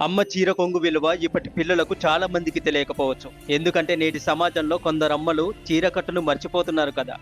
అమ్మ చీర కొంగు విలువ ఇప్పటి పిల్లలకు చాలా మందికి తెలియకపోవచ్చు. ఎందుకంటే నేటి సమాజంలో కొందరు అమ్మలు చీర కట్టును మర్చిపోతున్నారు కదా.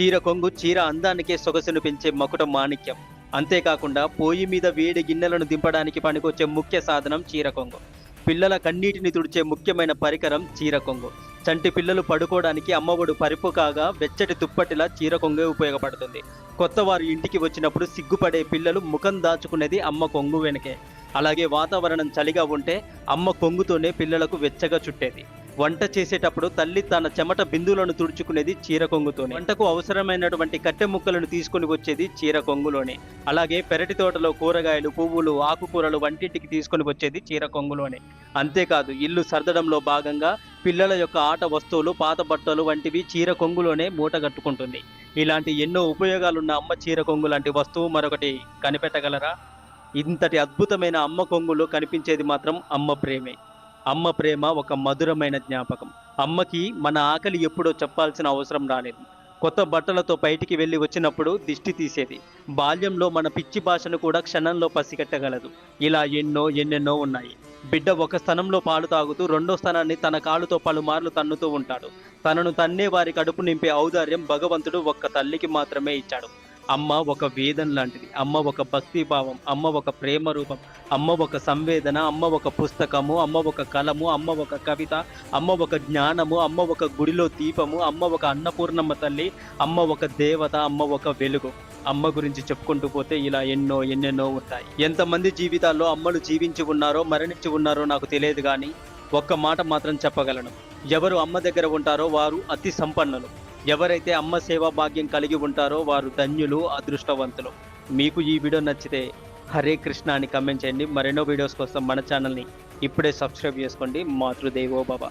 చీర కొంగు చీర అందానికే సొగసును పెంచే మకుట మాణిక్యం. అంతేకాకుండా పోయి మీద వేడి గిన్నెలను దింపడానికి పనికొచ్చే ముఖ్య సాధనం చీర కొంగు. పిల్లల కన్నీటిని తుడిచే ముఖ్యమైన పరికరం చీర కొంగు. చంటి పిల్లలు పడుకోవడానికి అమ్మఒడు పరుపు కాగా వెచ్చటి దుప్పటిలా చీర కొంగే ఉపయోగపడుతుంది. కొత్త వారు ఇంటికి వచ్చినప్పుడు సిగ్గుపడే పిల్లలు ముఖం దాచుకునేది అమ్మ కొంగు వెనకే. అలాగే వాతావరణం చలిగా ఉంటే అమ్మ కొంగుతోనే పిల్లలకు వెచ్చగా చుట్టేది. వంట చేసేటప్పుడు తల్లి తన చెమట బిందువులను తుడుచుకునేది చీర కొంగుతోనే. వంటకు అవసరమైనటువంటి కట్టె ముక్కలను తీసుకుని వచ్చేది చీర కొంగులోనే. అలాగే పెరటి తోటలో కూరగాయలు పువ్వులు ఆకుకూరలు వంటింటికి తీసుకొని వచ్చేది చీర కొంగులోనే. అంతేకాదు ఇల్లు సర్దడంలో భాగంగా పిల్లల యొక్క ఆట వస్తువులు పాత బట్టలు వంటివి చీర కొంగులోనే మూట కట్టుకుంటుంది. ఇలాంటి ఎన్నో ఉపయోగాలున్న అమ్మ చీర కొంగు లాంటి వస్తువు మరొకటి కనిపెట్టగలరా? ఇంతటి అద్భుతమైన అమ్మ కొంగులో కనిపించేది మాత్రం అమ్మ ప్రేమే. అమ్మ ప్రేమ ఒక మధురమైన జ్ఞాపకం. అమ్మకి మన ఆకలి ఎప్పుడో చెప్పాల్సిన అవసరం రాలేదు. కొత్త బట్టలతో బయటికి వెళ్ళి వచ్చినప్పుడు దిష్టి తీసేది. బాల్యంలో మన పిచ్చి భాషను కూడా క్షణంలో పసిగట్టగలదు. ఇలా ఎన్నో ఎన్నెన్నో ఉన్నాయి. బిడ్డ ఒక స్థానంలో పాలు తాగుతూ రెండో స్థానాన్ని తన కాలుతో పలుమార్లు తన్నుతూ ఉంటాడు. తనను తన్నే వారి కడుపు నింపే ఔదార్యం భగవంతుడు ఒక్క తల్లికి మాత్రమే ఇచ్చాడు. అమ్మ ఒక వేదం లాంటిది అమ్మ ఒక భక్తి భావం అమ్మ ఒక ప్రేమ రూపం అమ్మ ఒక సంవేదన అమ్మ ఒక పుస్తకము అమ్మ ఒక కలము అమ్మ ఒక కవిత అమ్మ ఒక జ్ఞానము అమ్మ ఒక గుడిలో దీపము అమ్మ ఒక అన్నపూర్ణమ్మ తల్లి అమ్మ ఒక దేవత అమ్మ ఒక వెలుగు అమ్మ గురించి చెప్పుకుంటూ పోతే ఇలా ఎన్నో ఎన్నెన్నో ఉంటాయి ఎంతమంది జీవితాల్లో అమ్మలు జీవించి ఉన్నారో మరణించి ఉన్నారో నాకు తెలియదు కానీ ఒక్క మాట మాత్రం చెప్పగలను ఎవరు అమ్మ దగ్గర ఉంటారో వారు అతి సంపన్నులు ఎవరైతే అమ్మ సేవా భాగ్యం కలిగి ఉంటారో వారు ధన్యులు అదృష్టవంతులు. మీకు ఈ వీడియో నచ్చితే హరే కృష్ణ అని కమెంట్ చేయండి. మరెన్నో వీడియోస్ కోసం మన ఛానల్ని ఇప్పుడే సబ్స్క్రైబ్ చేసుకోండి. మాతృదేవో భవ.